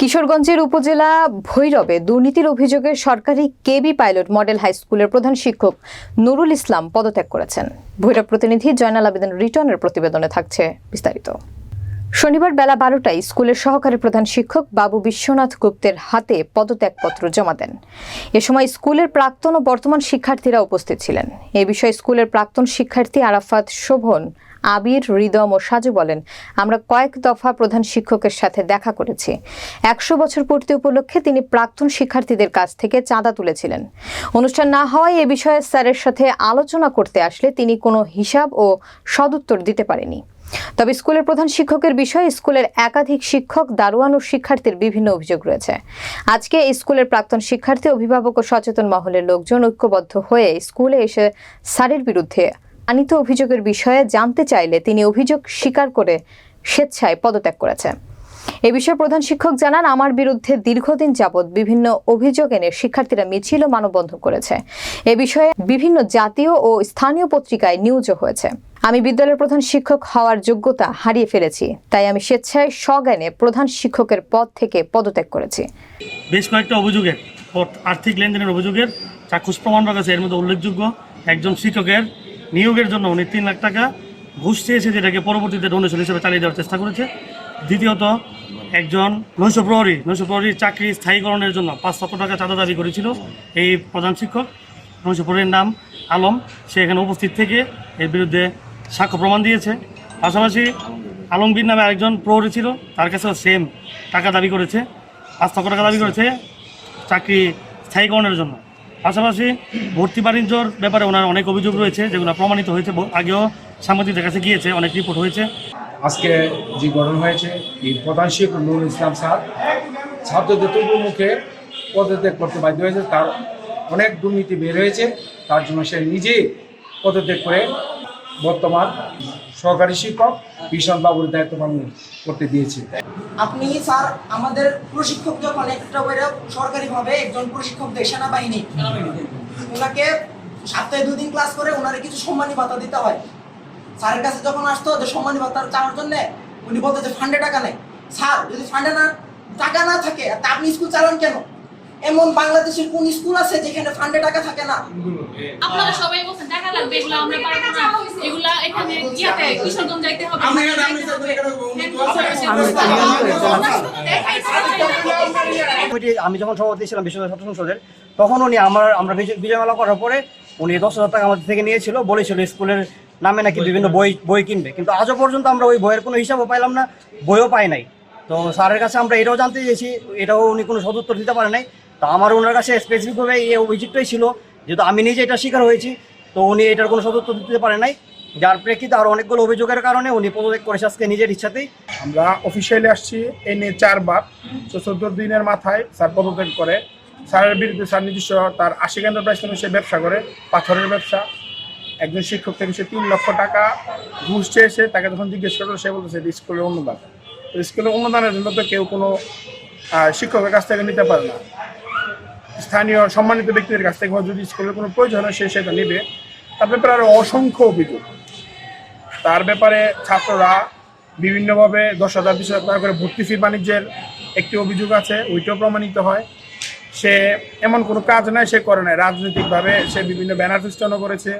কিশোরগঞ্জের উপজেলা ভৈরবে দুর্নীতির অভিযোগে সরকারি কেবি পাইলট মডেল হাই স্কুলের প্রধান শিক্ষক নুরুল ইসলাম পদত্যাগ করেছেন। ভৈরব প্রতিনিধি জয়নাল আবেদন রিটার্নের প্রতিবেদনে থাকছে বিস্তারিত। শনিবার বেলা বারোটায় স্কুলের সহকারী প্রধান শিক্ষক বাবু বিশ্বনাথ গুপ্তের হাতে পদত্যাগপত্র জমা দেন। এ সময় স্কুলের প্রাক্তন ও বর্তমান শিক্ষার্থীরা উপস্থিত ছিলেন। এ বিষয়ে স্কুলের প্রাক্তন শিক্ষার্থী আরাফাত শোভন আবির, হৃদম ও সাজু বলেন, আমরা কয়েক দফা প্রধান শিক্ষকের সাথে দেখা করেছি। একশো বছর পূর্তি উপলক্ষে তিনি প্রাক্তন শিক্ষার্থীদের কাছ থেকে চাঁদা তুলেছিলেন। অনুষ্ঠান না হওয়ায় এ বিষয়ে স্যারের সাথে আলোচনা করতে আসলে তিনি কোনো হিসাব ও সদুত্তর দিতে পারেনি। তবে স্কুলের প্রধান শিক্ষকের বিষয়ে স্কুলের একাধিক শিক্ষক, দারোয়ান ও শিক্ষার্থীর বিভিন্ন অভিযোগ রয়েছে। আজকে স্কুলের প্রাক্তন শিক্ষার্থী, অভিভাবক ও সচেতন মহলের লোকজন ঐক্যবদ্ধ হয়ে স্কুলে এসে স্যারের বিরুদ্ধে আনিত অভিযোগের বিষয়ে জানতে চাইলে তিনি অভিযোগ স্বীকার করে স্বেচ্ছায় পদত্যাগ করেছে এ বিষয়ে প্রধান শিক্ষক জানান, আমার বিরুদ্ধে দীর্ঘদিন যাবৎ বিভিন্ন অভিযোগ এনে শিক্ষার্থীরা মিছিল ও মানববন্ধন করেছে। এ বিষয়ে বিভিন্ন জাতীয় ও স্থানীয় পত্রিকায় নিউজও হয়েছে। আমি বিদ্যালয়ের প্রধান শিক্ষক হওয়ার যোগ্যতা হারিয়ে ফেলেছি, তাই আমি স্বেচ্ছায় স্বজ্ঞানে প্রধান শিক্ষকের পদ থেকে পদত্যাগ করেছি। বেশ কয়েকটা অভিযোগের আর্থিক লেনদেনের অভিযোগের চাক্ষুষ প্রমাণ রাখা এর মধ্যে উল্লেখযোগ্য। একজন শিক্ষকের নিয়োগের জন্য উনি তিন লাখ টাকা ঘুষ চেয়েছে যেটাকে পরবর্তীতে ডোনেশন হিসেবে চালিয়ে দেওয়ার চেষ্টা করেছে। দ্বিতীয়ত, একজন নৈশ প্রহরী, নৈশ প্রহরীর চাকরি স্থায়ীকরণের জন্য পাঁচ লক্ষ টাকা চাঁদা দাবি করেছিল এই প্রধান শিক্ষক। নৈশ প্রহরীর নাম আলম, সে এখানে উপস্থিত থেকে এর বিরুদ্ধে সাক্ষ্য প্রমাণ দিয়েছে। পাশাপাশি আলমগীর নামে আরেকজন প্রহরী ছিল, তার কাছেও সেম টাকা দাবি করেছে, পাঁচ লক্ষ টাকা দাবি করেছে চাকরি স্থায়ীকরণের জন্য। পাশাপাশি ভর্তি বাণিজ্যর ব্যাপারে ওনার অনেক অভিযোগ রয়েছে, যেগুলো প্রমাণিত হয়েছে। আগেও সাংবাদিকদের কাছে গিয়েছে, অনেক রিপোর্ট হয়েছে। আজকে যে ঘটনা হয়েছে, এই প্রধান শিক্ষক নুরুল ইসলাম স্যার, ছাত্রদের মুখে পদত্যাগ করতে বাধ্য হয়েছে। তার অনেক দুর্নীতি বের হয়েছে, তার জন্য সে নিজেই পদত্যাগ করে বর্তমান সহকারী শিক্ষক, ভীষণ বাবুর দায়িত্ব পালন করতে দিয়েছে। আপনি স্যার, আমাদের প্রশিক্ষক যখন একটা করে সরকারিভাবে একজন প্রশিক্ষক দেয়, সেনাবাহিনী, ওনাকে সপ্তাহে দুদিন ক্লাস করে ওনারে কিছু সম্মানী ভাতা দিতে হয়। স্যারের কাছে যখন আসতো যে সম্মানী ভাতা চাওয়ার জন্য, উনি বলতো যে ফান্ডে টাকা নেই। স্যার, যদি ফান্ডে না, টাকা না থাকে, তা আপনি স্কুল চালান কেন? এমন বাংলাদেশের কোন স্কুল আছে যেখানে ফান্ডে টাকা থাকে না? আপনারা সবাই বলছেন টাকা লাগবে এগুলো আমরা পারব না। এগুলা এখানে ইয়াতে কিশোরগঞ্জ যাইতে হবে। কমিটি আমি যখন সভাপতি ছিলাম বিশ্ববিদ্যালয় ছাত্র সংসদের তখন উনি আমার আমরা বিজয়- বিজয়মালা করার পরে উনি দশ হাজার টাকা আমাদের থেকে নিয়েছিল বলেছিল স্কুলের নামে নাকি বিভিন্ন বই বই কিনবে। কিন্তু আজও পর্যন্ত আমরা ওই বইয়ের কোনো হিসাবও পাইলাম না বইও পাই নাই। তো স্যারের কাছে আমরা এটাও জানতে চেয়েছি এটাও উনি কোনো সদুত্তর দিতে পারে নাই। তো আমার ওনার কাছে স্পেসিফিকভাবে এই অভিযোগটাই ছিল, যেহেতু আমি নিজে এটা শিকার হয়েছি, তো উনি এটার কোনো সদুত্তর দিতে পারে নাই। যার প্রেক্ষিতে আরও অনেকগুলো অভিযোগের কারণে উনি পদত্যাগ করেছে আজকে নিজের ইচ্ছাতেই। আমরা অফিসিয়ালি আসছি এ নিয়ে চারবার চতুর্থ দিনের মাথায় স্যার পদত্যাগ করে। স্যারের বিরুদ্ধে স্যার নিজস্ব তার আশি এন্টারপ্রাইজ নামে সে ব্যবসা করে, পাথরের ব্যবসা। একজন শিক্ষক থেকে সে তিন লক্ষ টাকা ঘুষ চেয়েছে, তাকে যখন জিজ্ঞেস করল, সে বলতেছে স্কুলের অনুদান। স্কুলের অনুদানের জন্য তো কেউ কোনো শিক্ষকের কাছ থেকে নিতে পারে না। স্থানীয় সম্মানিত ব্যক্তিদের কাছ থেকে যদি স্কুলের কোনো প্রয়োজন হয়, সে সেটা নেবে। তার ব্যাপারে আরও অসংখ্য অভিযোগ। তার ব্যাপারে ছাত্ররা বিভিন্নভাবে দশ হাজার, বিশ হাজার টাকা করে ভর্তি ফি বাণিজ্যের একটি অভিযোগ আছে, ওইটাও প্রমাণিত হয়। সে এমন কোনো কাজ নাই, সে করে নাই। রাজনৈতিকভাবে সে বিভিন্ন ব্যানার ফিস্টানো করেছে।